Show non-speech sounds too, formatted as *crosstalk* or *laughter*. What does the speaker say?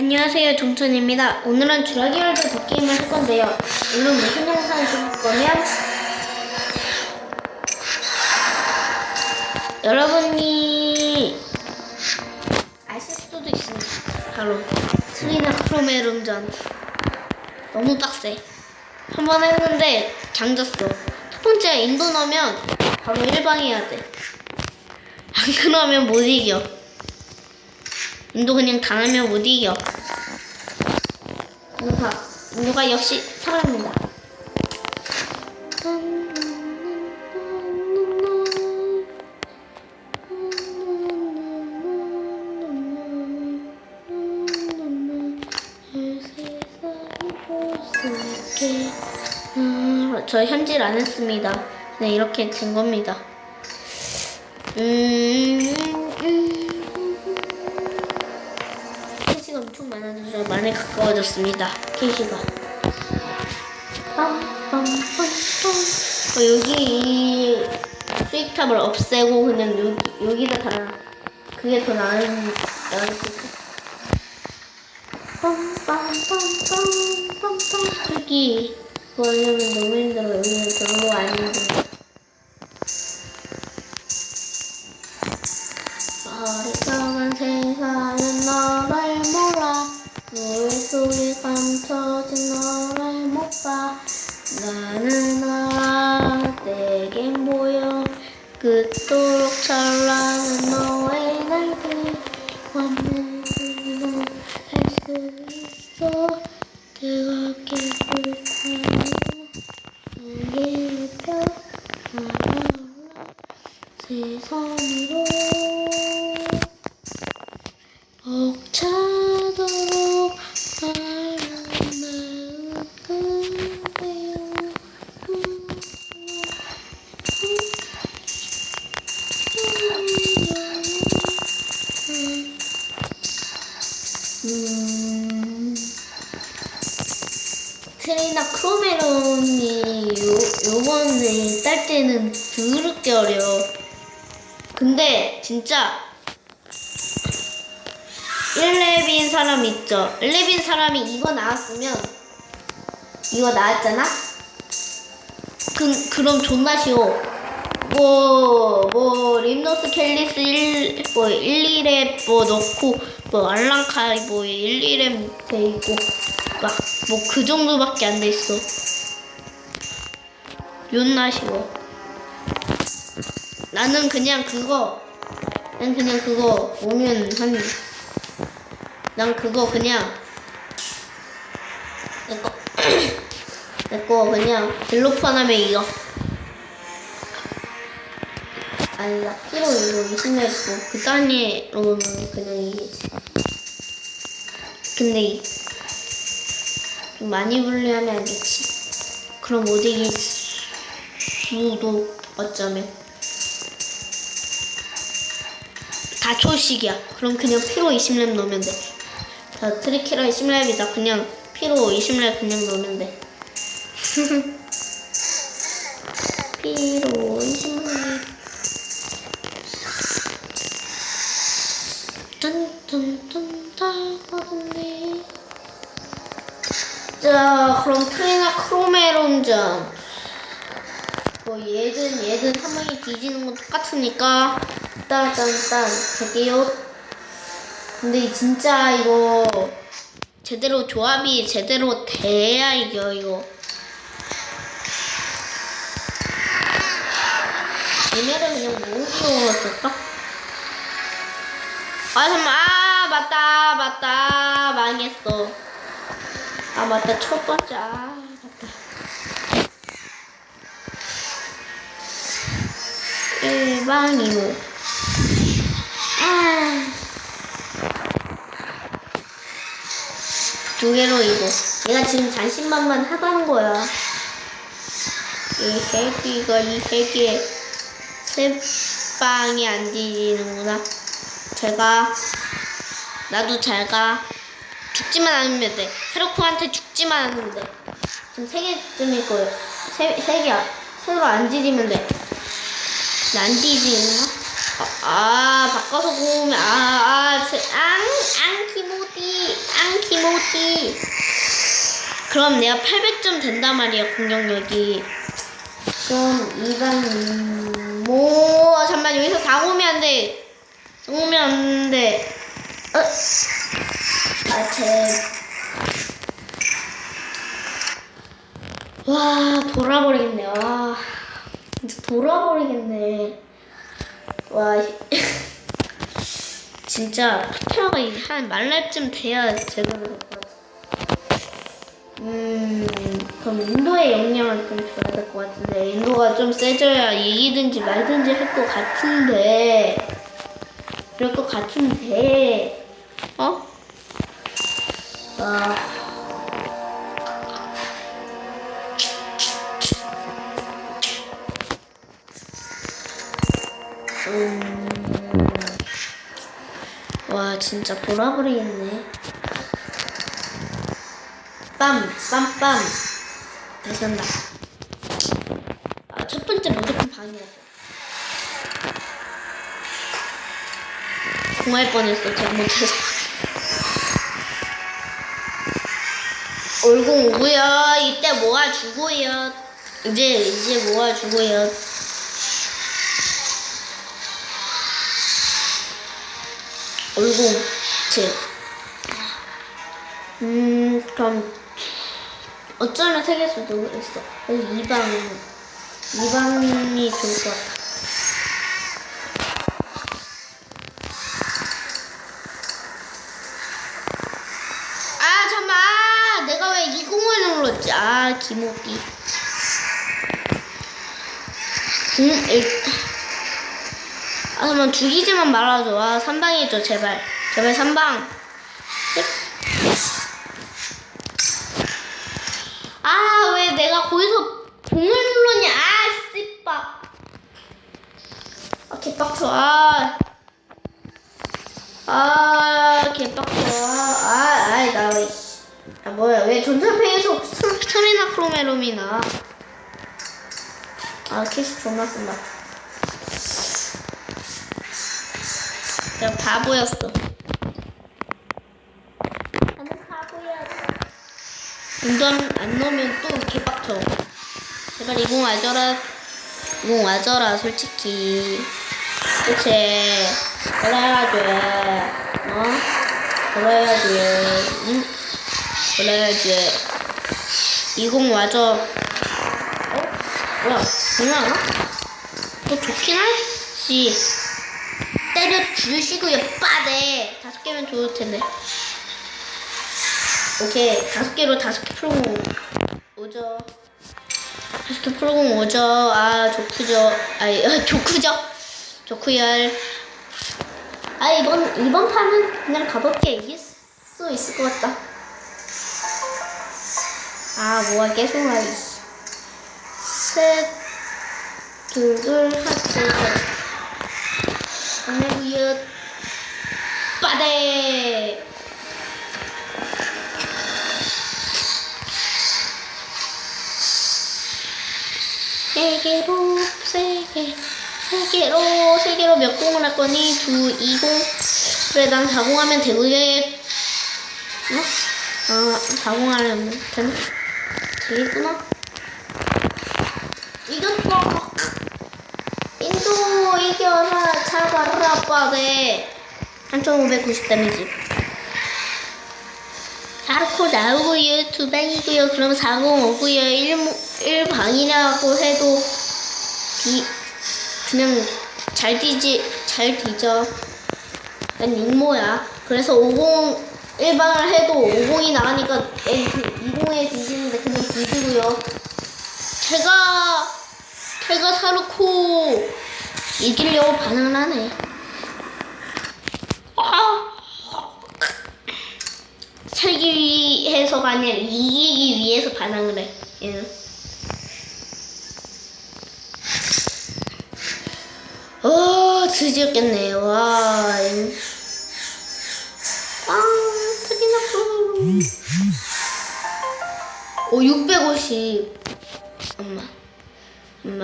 안녕하세요 종천입니다. 오늘은 주라기 월드 도게임을 할 건데요. 오늘 무슨 영상을 찍을 거면 여러분이 아실 수도 있습니다. 바로 트리나 크로메lum전 너무 빡세. 한 번 했는데 장졌어. 첫 번째 인도 넣으면 바로 일방해야 돼. 안 그러면 못 이겨. 인도 그냥 당하면 못 이겨. 누가 누가 역시 사람입니다. 음, 저 현질 안 했습니다. 네 이렇게 된 겁니다. 음, 가까워졌습니다. 케이시가. 어, 여기 이 스위탑을 없애고 그냥 여기, 여기다 달아. 그게 더 나은, 나을 것 같아. 여기 그거 하려면 너무 힘들어. 여기는 별로 안 힘들어. 감춰진 너를 못 봐 나는 알아 내겐 보여 그토록 찬란한 너의 날개 완전히 할수 있어. 뜨겁게 불타는 뼈 날아올라 세상으로 음, 트레이나 크로메론이 요, 요번에 딸 때는 더럽게 어려워. 근데 진짜 1렙인 사람 있죠? 1렙인 사람이 이거 나왔으면 이거 나왔잖아? 그, 그럼 존나 쉬워. 뭐, 뭐, 림노스 캘리스 1, 뭐, 1, 2렙 뭐 넣고, 뭐, 알랑카이 뭐, 1, 2렙 돼 있고, 막, 뭐, 그 정도밖에 안 돼 있어. 존나 쉬워. 나는 그냥 그거, 난 그냥 그거 오면 한, 난 그거 그냥, 내거, *coughs* 내거 그냥 벨로프 하나면 이거. 아니, 나 피로 이거 20렙 있고, 그 단위로는 그냥 이기지. 근데, 이- 좀 많이 분리하면 알겠지. 그럼 못 이길 수도 어쩌면. 다 초식이야. 그럼 그냥 피로 20렙 넣으면 돼. 자, 트리키라 20렙이다. 그냥 피로 20렙 그냥 넣으면 돼. *laughs* 피로 20렙. 뚠뚠뚠 달거든요. 자, 그럼 트리나 크로메론전. 뭐 얘든 얘든 한 방에 뒤지는 건 똑같으니까 일단 갈게요. 근데 진짜 이거 제대로 조합이 제대로 돼야 이겨 이거. 얘네를 그냥 모으기로 했을까? 아 잠깐 아 맞다 맞다 망했어. 아 맞다 첫 번째 아 맞다. 일반이모. 아. 두 개로 이거. 얘가 지금 자신만만 하다는 거야. 이 새끼가 이 새끼 세 방이 안 뒤지는구나. 제가 나도 잘 가. 죽지만 않으면 돼. 페로코한테 죽지만 않으면 돼. 지금 세 개쯤일 거예요. 세, 세 개야. 새로 안 뒤지면 돼. 안 뒤지나? 아, 아, 바꿔서 구우면, 아, 아, 제, 앙, 앙, 키모디, 앙, 키모티. 그럼 내가 800점 된단 말이야, 공격력이. 그럼 이반, 뭐, 잠깐만, 여기서 4 오면 안 돼. 4 오면 안 돼. 어? 아, 제. 와, 돌아버리겠네, 와. 진짜 돌아버리겠네. 와, *laughs* 진짜 파트너가 한 말렙쯤 돼야 제대로 될것 같아. 음, 그럼 인도의 역량을 좀 줘야 될 것 같은데 인도가 좀 세져야 이기든지 말든지 할 것 같은데 그럴 것 같은데 어? 아. 음. 와 진짜 돌아버리겠네 빰 빰 빰 다시 한다 아, 첫 번째 무조건 방이야 공할 뻔했어 잘못해서. 얼공 오고요. 이때 모아주고요. 이제 이제 모아주고요. 얼공 제 음, 그럼 어쩌면 세개 수도 있어. 그래서 2방, 2방이 좋을 것 같아. 아, 잠깐만. 아, 내가 왜 20을 눌렀지? 아, 기모띠. 음, 일단. 아, 잠깐만. 죽이지만 말아줘. 아, 3방이죠, 제발. 제발 3방. 아, 왜 내가 거기서 봉을 눌렀냐? 아, 씨빠. 아, 개빡쳐. 아. 아, 개빡쳐. 아, 아이, 나 왜. 씨. 아, 뭐야. 왜 전자패에서 스미나 크로메롬이나. 아, 캐시 존나 쓴다. 내가 바보였어. 나는 바보야. 운전 안 넣으면 또 개빡쳐. 제발 이공 와줘라. 이공 와줘라, 솔직히. 그치? 그래야지. 어? 그래야지. 응? 그래야지. 이공 와줘. 어? 뭐야? 뭐야? 또 좋긴 할지. 때려 주시고요, 빠데. 다섯 개면 좋을 텐데. 오케이 다섯 개로 다섯 개 풀고 오죠 다섯 개 풀고 오죠 아 좋구죠 아이 어, *laughs* 좋구죠 좋구열 아 이번 이번 판은 그냥 가볍게 이길 수 있을 것 같다 아 뭐가 계속 와이 셋 둘둘 하트 안내구요 빠데 세 개로 세 개, 세 개로 세 개로 몇 공을 할 거니? 두, 이 공. 그래, 난 4공 하면 되고요. 어? 아, 4공 하면 되나? 되겠구나. 이겼어. 인도 이겨라, 잡아라, 빠데. 3590 데미지. 하르코 나오고요. 두 방이고요. 그럼 40 오고요. 1, 1방이라고 해도 비, 그냥 잘 뒤지, 잘 뒤져. 난 육모야. 그래서 50, 1방을 해도 50이 나가니까 20에 뒤지는데 그냥 뒤지고요. 제가, 제가 사르코 이기려고 반응을 하네. 아! 살기 위해서가 아니라 이기기 위해서 반항을 해. 얘는. 어, 드디어겠네. 와. 650. 엄마. 엄마.